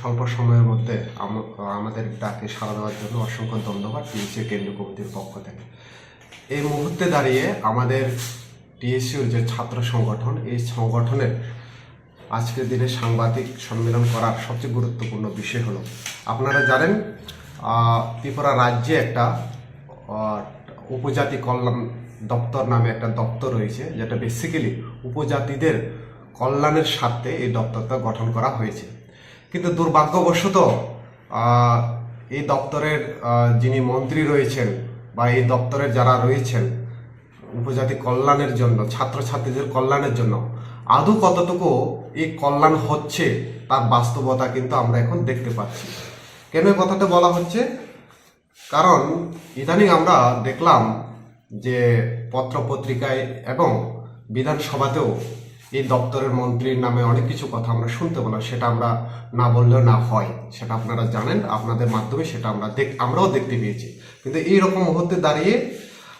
স্বল্প সময়ের মধ্যে আম- আমাদের ডাকে সাড়া দেওয়ার জন্য অসংখ্য ধন্যবাদ টিএসসি কেন্দ্রীয় কমিটির পক্ষ থেকে। এই মুহূর্তে দাঁড়িয়ে আমাদের টিএসসির যে ছাত্র সংগঠন, এই সংগঠনের আজকের দিনে সাংবাদিক সম্মেলন করার সবচেয়ে গুরুত্বপূর্ণ বিষয় হলো, আপনারা জানেন ত্রিপুরা রাজ্যে একটা উপজাতি কল্যাণ দপ্তর নামে একটা দপ্তর রয়েছে, যেটা বেসিক্যালি উপজাতিদের কল্যাণের স্বার্থে এই দপ্তরটা গঠন করা হয়েছে। কিন্তু দুর্ভাগ্যবশত এই দপ্তরের যিনি মন্ত্রী রয়েছেন বা এই দপ্তরের যারা রয়েছেন, উপজাতি কল্যাণের জন্য, ছাত্রছাত্রীদের কল্যাণের জন্য, আদৌ কতটুকু এই কল্যাণ হচ্ছে তার বাস্তবতা কিন্তু আমরা এখন দেখতে পাচ্ছি। কেন কথাটা বলা হচ্ছে? কারণ ইদানিং আমরা দেখলাম যে পত্র পত্রিকায় এবং বিধানসভাতেও এই দপ্তরের মন্ত্রীর নামে অনেক কিছু কথা আমরা শুনতে পেলাম সেটা আমরা না বললেও না হয়। সেটা আপনারা জানেন, আপনাদের মাধ্যমে সেটা আমরা দেখ আমরাও দেখতে পেয়েছি। কিন্তু এই রকম মুহূর্তে দাঁড়িয়ে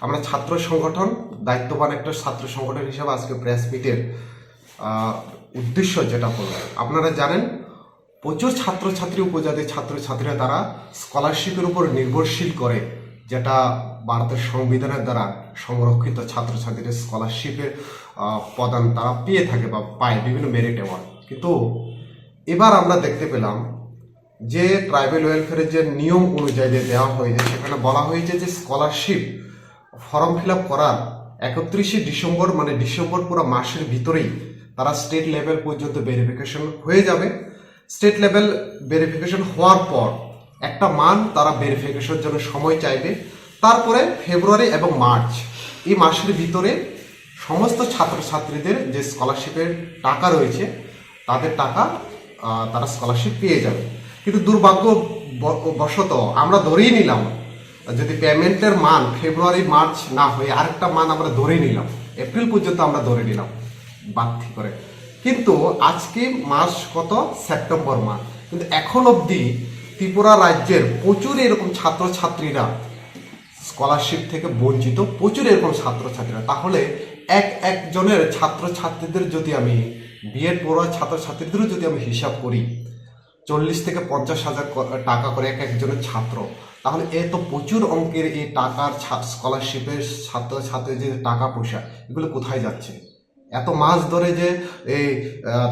আমরা ছাত্র সংগঠন, দায়িত্ববান একটা ছাত্র সংগঠন হিসেবে আজকে প্রেস মিটের উদ্দেশ্য যেটা হলো আপনারা জানেন, প্রচুর ছাত্রছাত্রী, উপজাতি ছাত্রছাত্রীরা তারা স্কলারশিপের উপর নির্ভরশীল করে, যেটা ভারতের সংবিধানের দ্বারা সংরক্ষিত ছাত্রছাত্রীদের স্কলারশিপের প্রদান তারা পেয়ে থাকে বা পায় বিভিন্ন মেরিট অ্যাওয়ার্ড কিন্তু এবার আমরা দেখতে পেলাম যে ট্রাইবেল ওয়েলফেয়ারের যে নিয়ম অনুযায়ী যে দেওয়া হয়েছে, সেখানে বলা হয়েছে যে স্কলারশিপ ফর্ম ফিল আপ করার একত্রিশে ডিসেম্বর মানে ডিসেম্বর পুরো মাসের ভিতরেই তারা স্টেট লেভেল পর্যন্ত ভেরিফিকেশন হয়ে যাবে। স্টেট লেভেল ভেরিফিকেশন হওয়ার পর একটা মান তারা ভেরিফিকেশনের জন্য সময় চাইবে। তারপরে ফেব্রুয়ারি এবং মার্চ এই মাসের ভিতরে সমস্ত ছাত্রছাত্রীদের যে স্কলারশিপের টাকা রয়েছে, তাদের টাকা তারা স্কলারশিপ পেয়ে যাবে। কিন্তু দুর্ভাগ্য বশত আমরা ধরেই নিলাম, যদি পেমেন্টের মান ফেব্রুয়ারি মার্চ না হয়ে আরেকটা মান আমরা ধরে নিলাম এপ্রিল পর্যন্ত আমরা ধরে নিলাম, বাড়তি করে। কিন্তু আজকে মাস কত? সেপ্টেম্বর মাস। কিন্তু এখন অবধি ত্রিপুরা রাজ্যের প্রচুর এরকম ছাত্রছাত্রীরা স্কলারশিপ থেকে বঞ্চিত, প্রচুর এরকম ছাত্রছাত্রীরা। তাহলে এক একজনের ছাত্রছাত্রীদের যদি আমি বিএড ছাত্র ছাত্রছাত্রীদেরও যদি আমি হিসাব করি, চল্লিশ থেকে পঞ্চাশ হাজার টাকা করে এক একজনের ছাত্র, তাহলে এ তো প্রচুর অঙ্কের এই টাকার স্কলারশিপের ছাত্রছাত্রীর যে টাকা পয়সা, এগুলো কোথায় যাচ্ছে? এত মাস ধরে যে এই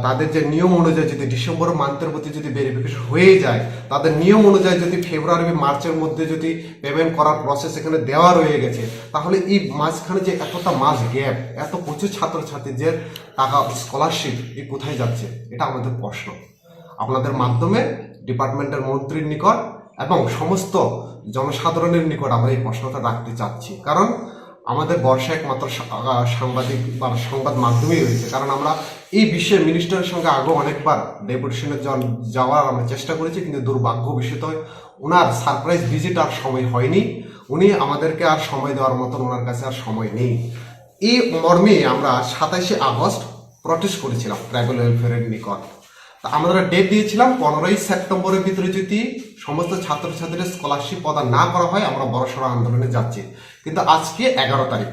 তাদের যে নিয়ম অনুযায়ী যদি ডিসেম্বর মান্থের মধ্যে যদি ভেরিফিকেশন হয়ে যায়, তাদের নিয়ম অনুযায়ী যদি ফেব্রুয়ারি, মার্চের মধ্যে যদি পেমেন্ট করার প্রসেস এখানে দেওয়া রয়ে গেছে, তাহলে এই মাঝখানে যে এতটা মাস গ্যাপ এত প্রচুর ছাত্রছাত্রীদের টাকা স্কলারশিপ এই কোথায় যাচ্ছে, এটা আমাদের প্রশ্ন। আপনাদের মাধ্যমে ডিপার্টমেন্টের মন্ত্রীর নিকট এবং সমস্ত জনসাধারণের নিকট আমরা এই প্রশ্নটা রাখতে চাচ্ছি। কারণ আমাদের বর্ষা একমাত্র সাংবাদিক বা সংবাদ মাধ্যমেই রয়েছে। কারণ আমরা এই বিষয়ে মিনিস্টারের সঙ্গে আগেও অনেকবার ডেপুটেশনে যাওয়ার আমরা চেষ্টা করেছি, কিন্তু দুর্ভাগ্য বিষয়ত ওনার সারপ্রাইজ ভিজিট আর সময় হয়নি। উনি আমাদেরকে আর সময় দেওয়ার মতন ওনার কাছে আর সময় নেই। এই মর্মে আমরা সাতাইশে আগস্ট প্রটেস্ট করেছিলাম ট্রাইবেল ওয়েলফেয়ারের নিকট। আমরা ডেট দিয়েছিলাম, পনেরোই সেপ্টেম্বরের ভিতরে যদি সমস্ত ছাত্রছাত্রীদের স্কলারশিপ প্রদান না করা হয়, আমরা বড়সড় আন্দোলনে যাচ্ছি। কিন্তু আজকে এগারো তারিখ।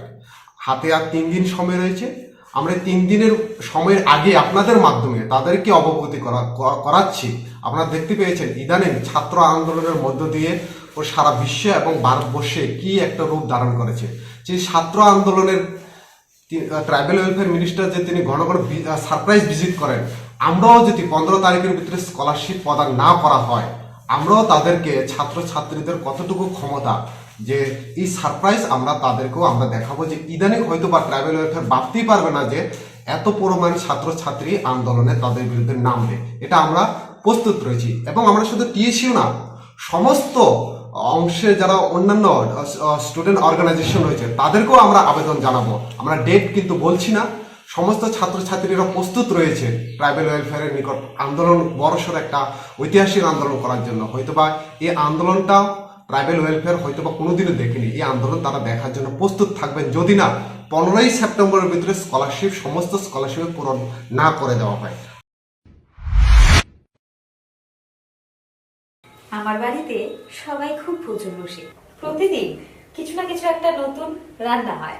হাতে আর তিন দিন সময় রয়েছে। আমরা তিন দিনের সময়ের আগে আপনাদের মাধ্যমে তাদেরকে অবগতি করা- করাচ্ছি। আপনারা দেখতে পেয়েছেন, ইদানিং ছাত্র আন্দোলনের মধ্য দিয়ে ও সারা বিশ্বে এবং ভারতবর্ষে কি একটা রূপ ধারণ করেছে। যে ছাত্র আন্দোলনের ট্রাইবেল ওয়েলফেয়ার মিনিস্টার যে তিনি ঘন ঘন সারপ্রাইজ ভিজিট করেন আমরাও যদি পনেরো তারিখের ভিতরে স্কলারশিপ প্রদান না করা হয়, আমরাও তাদেরকে ছাত্রছাত্রীদের কতটুকু ক্ষমতা যে এই সারপ্রাইজ আমরা তাদেরকেও আমরা দেখাবো যে ইদানিং হয়তো বা ট্রাইবেল ওয়েলফেয়ার ভাবতেই পারবে না যে এত পরিমাণ ছাত্রছাত্রী আন্দোলনে তাদের বিরুদ্ধে নামবে। এটা আমরা প্রস্তুত রয়েছি এবং আমরা শুধু টিএসিও না, সমস্ত অংশে যারা অন্যান্য স্টুডেন্ট অর্গানাইজেশন রয়েছে, তাদেরকেও আমরা আবেদন জানাব। আমরা ডেট কিন্তু বলছি না সমস্ত ছাত্রছাত্রীরা প্রস্তুত রয়েছে ট্রাইবেল ওয়েলফেয়ারের নিকট আন্দোলন, বড়সড় একটা ঐতিহাসিক আন্দোলন করার জন্য। হয়তোবা এই আন্দোলনটা ট্রাইবেল ওয়েলফেয়ার হয়তোবা কোনোদিনও দেখেনি। এই আন্দোলন তারা দেখার জন্য প্রস্তুত থাকবেন। যদি না, পনেরোই সেপ্টেম্বরের ভিতরে স্কলারশিপ সমস্ত স্কলারশিপ পূরণ না করে দেওয়া হয়। আমার বাড়িতে সবাই খুব প্রচুর বসে। প্রতিদিন কিছু না কিছু একটা নতুন রান্না হয়।